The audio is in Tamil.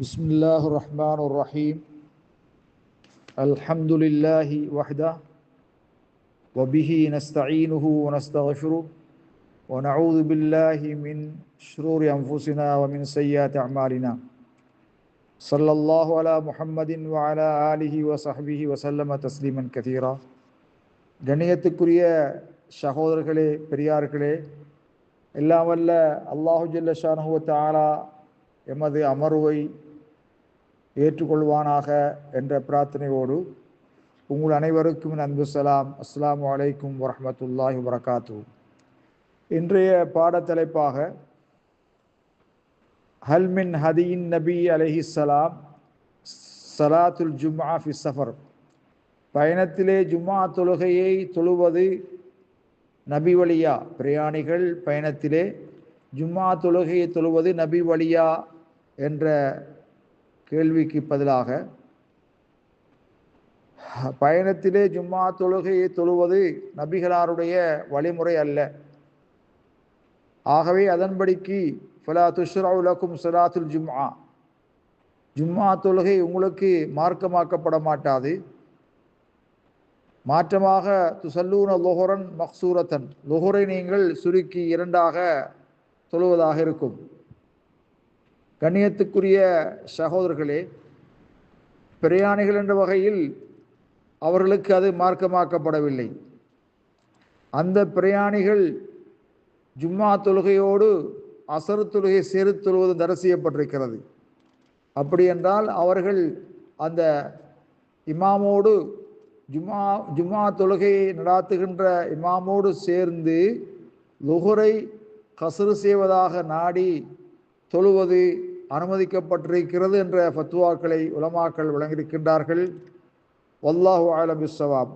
بسم الله الرحمن الرحيم الحمد لله وحده وبه نستعينه ونستغفره ونعوذ بالله من شرور أنفسنا ومن سيئات أعمالنا صلى الله على محمد وعلى آله وصحبه وسلم تسليما كثيرا கண்ணியத்துக்குரிய சகோதரர்களே பெரியார்களே எல்லாம் வல்ல அல்லாஹு ஜல்ல ஷானுவ தாலா எமது அமர்வை ஏற்றுக்கொள்வானாக என்ற பிரார்த்தனையோடு உங்கள் அனைவருக்கும் அன்பு சலாம். அஸ்லாம் வலைக்கும் வரமத்துல்லாஹி வரகாத்து இன்றைய பாடத்தலைப்பாக ஹல்மின் ஹதியின் நபி அலஹிஸ்ஸலாம் சலாத்துல் ஜும்ஆ ஃபி சஃபர் பயணத்திலே ஜும்மா தொழுகையை தொழுவது நபி வழியா? பிரயாணிகள் பயணத்திலே ஜும்மா தொழுகையை தொழுவது நபி வழியா? என்ற கேள்விக்கு பதிலாக பயணத்திலே ஜும்மா தொழுகையை தொழுவது நபிகளாருடைய வழிமுறை அல்ல. ஆகவே அதன்படிக்கு ஃபலா துஷ்ரவுலக்கும் சலாத்துல் ஜும்மா ஜும்மா தொழுகை உங்களுக்கு மார்க்கமாக்கப்பட மாட்டாது. மாற்றமாக துசல்லூன லொஹரன் மக்சூரத்தன். லொஹரை நீங்கள் சுருக்கி இரண்டாக தொழுவதாக இருக்கும். கண்ணியத்துக்குரிய சகோதரர்களே பிரயாணிகள் என்ற வகையில் அவர்களுக்கு அது மார்க்கமாக்கப்படவில்லை. அந்த பிரயாணிகள் ஜும்மா தொழுகையோடு அசரு தொழுகை சேரு தொழுவது தரசியப்பட்டிருக்கிறது அப்படி என்றால் அவர்கள் அந்த இமாமோடு ஜும்மா ஜும்மா தொழுகையை நடாத்துகின்ற இமாமோடு சேர்ந்து லுகுரை கசுறு செய்வதாக நாடி தொழுவது அனுமதிக்கப்பட்டிருக்கிறது என்ற ஃபத்வாக்களை உலமாக்கள் வழங்கியிருக்கின்றார்கள். வல்லாஹு ஆலமிஸ்வாப்